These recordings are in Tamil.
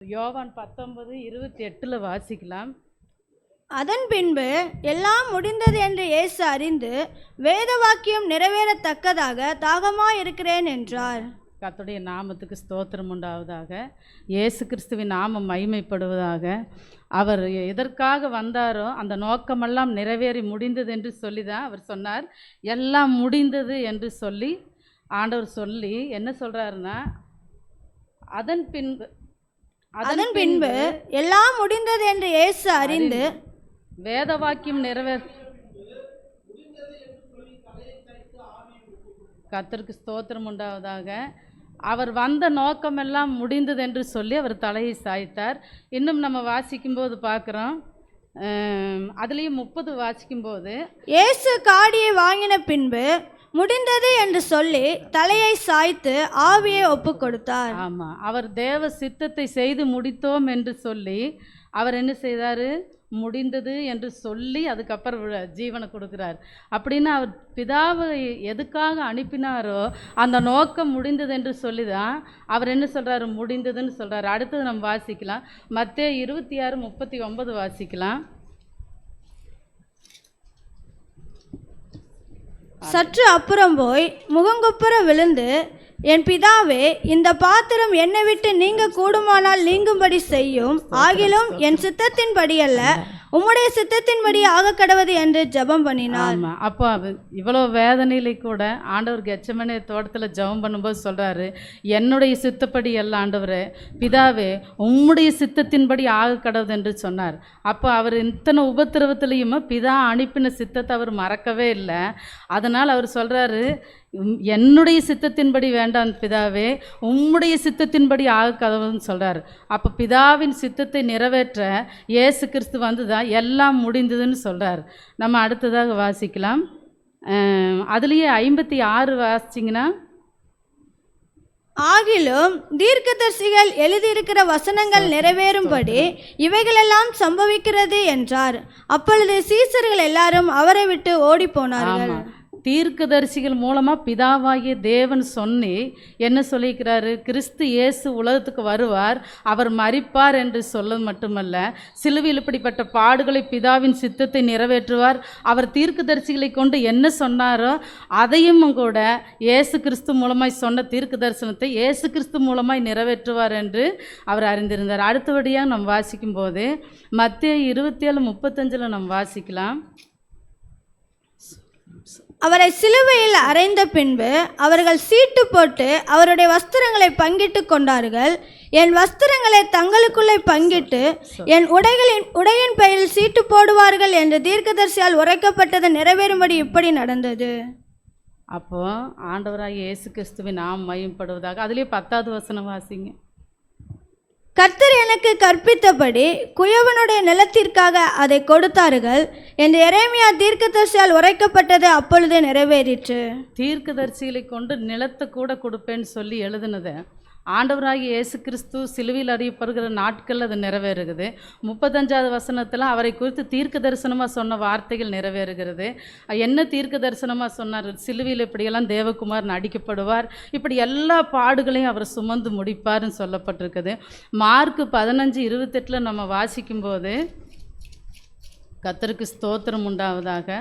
யோவான் பத்தொன்பது இருபத்தி எட்டில் வாசிக்கலாம். அதன் பின்பு எல்லாம் முடிந்தது என்று இயேசு அறிந்து வேத வாக்கியம் நிறைவேறத்தக்கதாக தாகமாயிருக்கிறேன் என்றார். கர்த்தருடைய நாமத்துக்கு ஸ்தோத்திரம் உண்டாவதாக. இயேசு கிறிஸ்துவின் நாமம் மகிமைப்படுவதாக. அவர் எதற்காக வந்தாரோ அந்த நோக்கமெல்லாம் நிறைவேறி முடிந்தது என்று சொல்லி தான் அவர் சொன்னார். எல்லாம் முடிந்தது என்று சொல்லி ஆண்டவர் சொல்லி என்ன சொல்கிறாருன்னா அதன் பின்பு அதன் பின்பு எல்லாம் முடிந்தது என்று இயேசு அறிந்து வேத வாக்கியம் நிறைவேற கர்த்தருக்கு ஸ்தோத்திரம் உண்டாவதாக. அவர் வந்த நோக்கமெல்லாம் முடிந்தது என்று சொல்லி அவர் தலையை சாய்த்தார். இன்னும் நம்ம வாசிக்கும்போது பார்க்குறோம். அதுலேயும் முப்பது வாசிக்கும்போது இயேசு காடியை வாங்கின பின்பு முடிந்தது என்று சொல்லி தலையை சாய்த்து ஆவியை ஒப்பு கொடுத்தார் ஆமாம் அவர் தேவ சித்தத்தை செய்து முடித்தோம் என்று சொல்லி அவர் என்ன செய்தார்? முடிந்தது என்று சொல்லி அதுக்கப்புறம் வி- ஜீவனை கொடுக்குறார். அப்படின்னு அவர் பிதாவை எதுக்காக அனுப்பினாரோ அந்த நோக்கம் முடிந்தது என்று சொல்லி தான் அவர் என்ன சொல்கிறாரு முடிந்ததுன்னு சொல்கிறாரு அடுத்தது நம்ம வாசிக்கலாம். மற்ற இருபத்தி ஆறு முப்பத்தி ஒன்பது வாசிக்கலாம். சற்று அப்புறம் போய் முகங்குப்புற விழுந்து என் பிதாவே இந்த பாத்திரம் என்னை விட்டு நீங்க கூடுமானால் நீங்கும்படி செய்யும். ஆகிலும் என் சித்தத்தின்படி அல்ல உம்முடைய சித்தத்தின்படி ஆக கடவுது என்று ஜெபம் பண்ணினார். ஆமாம் அப்போ இவ்வளோ வேதனையில கூட ஆண்டவர் கெச்சமனே தோட்டத்தில் ஜெபம் பண்ணும்போது சொல்கிறாரு என்னுடைய சித்தப்படி அல்ல ஆண்டவரே பிதாவே உம்முடைய சித்தத்தின்படி ஆக கடவுது என்று சொன்னார். அப்போ அவர் இத்தனை உபத்திரவத்திலையும் பிதா அனுப்பின சித்தத்தை அவர் மறக்கவே இல்லை. அதனால் அவர் சொல்கிறாரு என்னுடைய சித்தத்தின்படி வேண்டாம் பிதாவே உம்முடைய சித்தத்தின்படி ஆக கதவுன்னு சொல்கிறார் அப்போ பிதாவின் சித்தத்தை நிறைவேற்ற இயேசு கிறிஸ்து வந்து தான் எல்லாம் முடிந்ததுன்னு சொல்கிறார் நம்ம அடுத்ததாக வாசிக்கலாம். அதுலேயே ஐம்பத்தி ஆறு வாசிச்சிங்கன்னா ஆகிலும் தீர்க்கதரிசிகள் எழுதியிருக்கிற வசனங்கள் நிறைவேறும்படி இவைகளெல்லாம் சம்பவிக்கிறது என்றார். அப்பொழுது சீசர்கள் எல்லாரும் அவரை விட்டு ஓடிப் போனார்கள். தீர்க்கதரிசிகள் மூலமாக பிதாவாகிய தேவன் சொன்னி என்ன சொல்லியிருக்கிறாரு? கிறிஸ்து இயேசு உலகத்துக்கு வருவார் அவர் மறிப்பார் என்று சொல்ல மட்டுமல்ல சிலுவையில் இப்படிப்பட்ட பாடுகளை பிதாவின் சித்தத்தை நிறைவேற்றுவார் அவர் தீர்க்கதரிசிகளை கொண்டு என்ன சொன்னாரோ அதையும் கூட இயேசு கிறிஸ்து மூலமாய் சொன்ன தீர்க்க தரிசனத்தை இயேசு கிறிஸ்து மூலமாய் நிறைவேற்றுவார் என்று அவர் அறிந்திருந்தார். அடுத்தபடியாக நம்ம வாசிக்கும்போது மத்திய இருபத்தி ஏழு முப்பத்தஞ்சில் நம் வாசிக்கலாம். அவரை சிலுவையில் அறைந்த பின்பு அவர்கள் சீட்டு போட்டு அவருடைய வஸ்திரங்களை பங்கிட்டு கொண்டார்கள். என் வஸ்திரங்களை தங்களுக்குள்ளே பங்கிட்டு என் உடைகளின் உடையின் பெயரில் சீட்டு போடுவார்கள் என்று தீர்க்கதரிசியால் உரைக்கப்பட்டது நிறைவேறும்படி இப்படி நடந்தது. அப்போ ஆண்டவராக இயேசு கிறிஸ்துவின் நாம் மையப்படுவதாக அதுலேயே பத்தாவது வசனம் வாசிங்க. கர்த்தர் எனக்கு கற்பித்தபடி குயவனுடைய நிலத்திற்காக அதை கொடுத்தார்கள் என்று எரேமியா தீர்க்கதரிசியால் உரைக்கப்பட்டது அப்பொழுது நிறைவேறிற்று. தீர்க்கதரிசிகளை கொண்டு நிலத்தை கூட கொடுப்பேன்னு சொல்லி எழுதுனதை. ஆண்டவராகி இயேசு கிறிஸ்து சிலுவையில் அறியப்படுகிற நாட்கள் அது நிறைவேறுகிறது. முப்பத்தஞ்சாவது வசனத்தில் அவரை குறித்து தீர்க்க தரிசனமாக சொன்ன வார்த்தைகள் நிறைவேறுகிறது. என்ன தீர்க்க தரிசனமாக சொன்னார்? சிலுவையில் இப்படியெல்லாம் தேவகுமார் நடிக்கப்படுவார் இப்படி எல்லா பாடுகளையும் அவர் சுமந்து முடிப்பார்னு சொல்லப்பட்டிருக்குது. மார்க் பதினஞ்சு இருபத்தெட்டில் நம்ம வாசிக்கும்போது கத்தருக்கு ஸ்தோத்திரம் உண்டாவதாக.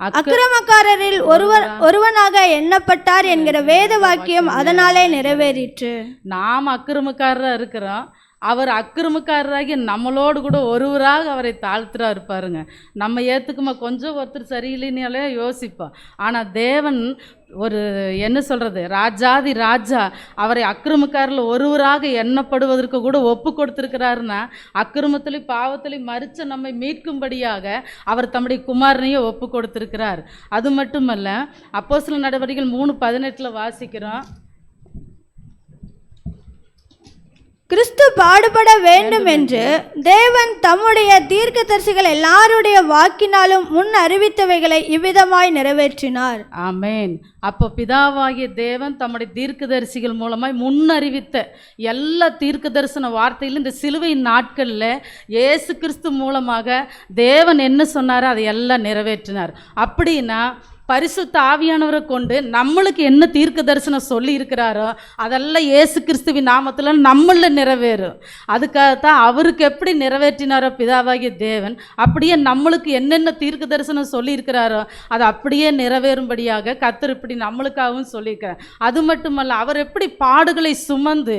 அக்கிரமக்காரரில் ஒருவர் ஒருவனாக எண்ணப்பட்டார் என்கிற வேத வாக்கியம் அதனாலே நிறைவேறிற்று. நாம் அக்கிரமக்காரராக இருக்கிறோம். அவர் அக்கிரமக்காரராகி நம்மளோடு கூட ஒருவராக அவரை தாழ்த்துறா இருப்பாருங்க நம்ம ஏற்றுக்குமா கொஞ்சம் ஒருத்தர் சரியில்லைனாலே யோசிப்போம் ஆனால் தேவன் ஒரு என்ன சொல்கிறது ராஜாதி ராஜா அவரை அக்கிரமக்காரில் ஒருவராக எண்ணப்படுவதற்கு கூட ஒப்பு கொடுத்துருக்கிறாருன்னா அக்கிரமத்திலையும் பாவத்திலையும் மறித்து நம்மை மீட்கும்படியாக அவர் தம்முடைய குமாரனையே ஒப்பு கொடுத்துருக்கிறார். அது மட்டுமல்ல சில நடவடிக்கைகள் மூணு பதினெட்டில் வாசிக்கிறோம். கிறிஸ்து பாடுபட வேண்டும் என்று தேவன் தம்முடைய தீர்க்கதரிசிகள் எல்லாருடைய வாக்கினாலும் முன் அறிவித்தவைகளை இவ்விதமாய் நிறைவேற்றினார். ஆமேன். அப்போ பிதாவாகிய தேவன் தம்முடைய தீர்க்கதரிசிகள் மூலமாய் முன்னறிவித்த எல்லா தீர்க்க தரிசன வார்த்தையிலும் இந்த சிலுவையின் நாட்களில் இயேசு கிறிஸ்து மூலமாக தேவன் என்ன சொன்னாரோ அதை எல்லாம் நிறைவேற்றினார். அப்படின்னா பரிசுத்த ஆவியானவரை கொண்டு நம்மளுக்கு என்ன தீர்க்க தரிசனம் சொல்லி இருக்கிறாரோ அதெல்லாம் இயேசு கிறிஸ்துவின் நாமத்தில் நம்மள நிறைவேறும். அதுக்காகத்தான் அவருக்கு எப்படி நிறைவேற்றினாரோ பிதாவாகிய தேவன் அப்படியே நம்மளுக்கு என்னென்ன தீர்க்க தரிசனம் சொல்லி இருக்கிறாரோ அது அப்படியே நிறைவேறும்படியாக கத்தர் இப்படி நம்மளுக்காகவும் சொல்லியிருக்கிறார். அது மட்டுமல்ல அவர் எப்படி பாடுகளை சுமந்து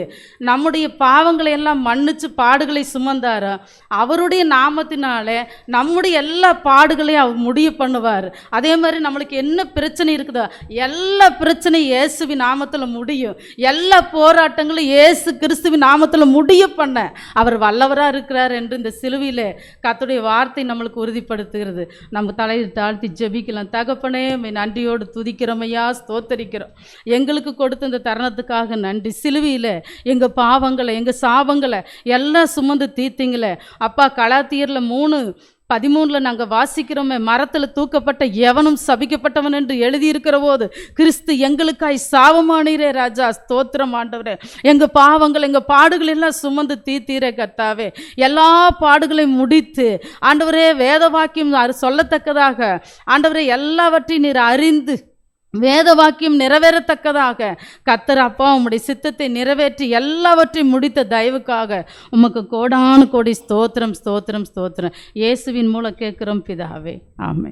நம்முடைய பாவங்களை எல்லாம் மன்னிச்சு பாடுகளை சுமந்தாரோ அவருடைய நாமத்தினாலே நம்முடைய எல்லா பாடுகளையும் அவர் முடிவு பண்ணுவார். அதே மாதிரி நம்மளுக்கு என்ன பிரச்சனை இருக்குதோ எல்லா பிரச்சனையும் இயேசுவி நாமத்தில் முடியும். எல்லா போராட்டங்களும் இயேசு கிறிஸ்துவி நாமத்தில் முடிய பண்ண அவர் வல்லவராக இருக்கிறார் என்று இந்த சிலுவையில் கத்துடைய வார்த்தை நம்மளுக்கு உறுதிப்படுத்துகிறது. நம்ம தலையில் தாழ்த்தி ஜெபிக்கலாம். தகப்பனே நன்றியோடு துதிக்கிறோமையா ஸ்தோத்தரிக்கிறோம். எங்களுக்கு கொடுத்த இந்த தருணத்துக்காக நன்றி. சிலுவையில் எங்கள் பாவங்களை எங்கள் சாபங்களை எல்லாம் சுமந்து தீர்த்திங்களே. அப்பா கலாத்தியரில் மூணு பதிமூணில் நாங்கள் வாசிக்கிறோமே மரத்தில் தூக்கப்பட்ட எவனும் சபிக்கப்பட்டவன் என்று எழுதியிருக்கிற போது கிறிஸ்து எங்களுக்காய் சாவமானீரே ராஜா ஸ்தோத்திரம் ஆண்டவரே. எங்கள் பாவங்கள் எங்கள் பாடுகள் எல்லாம் சுமந்து தீத்தீரே கர்த்தாவே. எல்லா பாடுகளையும் முடித்து ஆண்டவரே வேத வாக்கியம் சொல்லத்தக்கதாக ஆண்டவரே எல்லாவற்றையும் நீர் அறிந்து வேத வாக்கியம் நிறைவேறத்தக்கதாக. கத்தர் அப்பா உம்முடைய சித்தத்தை நிறைவேற்றி எல்லாவற்றையும் முடித்த தயவுக்காக உமக்கு கோடானு கோடி ஸ்தோத்திரம் ஸ்தோத்திரம் ஸ்தோத்திரம். இயேசுவின் மூலம் கேட்குறோம் பிதாவே. ஆமை